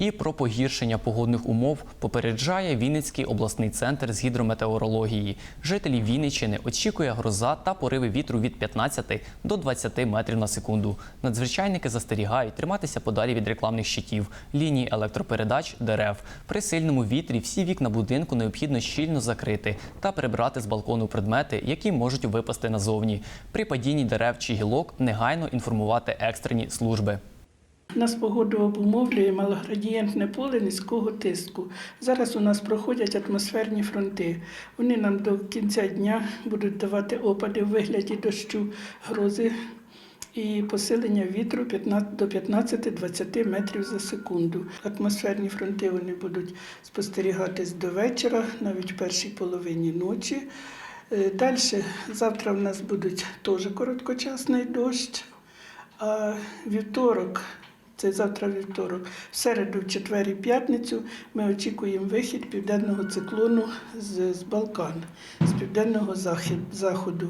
І про погіршення погодних умов попереджає Вінницький обласний центр з гідрометеорології. Жителі Вінниччини очікує гроза та пориви вітру від 15 до 20 метрів на секунду. Надзвичайники застерігають триматися подалі від рекламних щитів, ліній електропередач, дерев. При сильному вітрі всі вікна будинку необхідно щільно закрити та прибрати з балкону предмети, які можуть випасти назовні. При падінні дерев чи гілок негайно інформувати екстрені служби. Нас погоду обумовлює малоградієнтне поле низького тиску. Зараз у нас проходять атмосферні фронти. Вони нам до кінця дня будуть давати опади в вигляді дощу, грози і посилення вітру 15 до 15-20 метрів за секунду. Атмосферні фронти вони будуть спостерігатись до вечора, навіть в першій половині ночі. Далі завтра в нас будуть теж короткочасний дощ. А вівторок, це завтра вівторок, в середу, четвер і п'ятницю ми очікуємо вихід південного циклону з, з Балкан, з південного захід, заходу.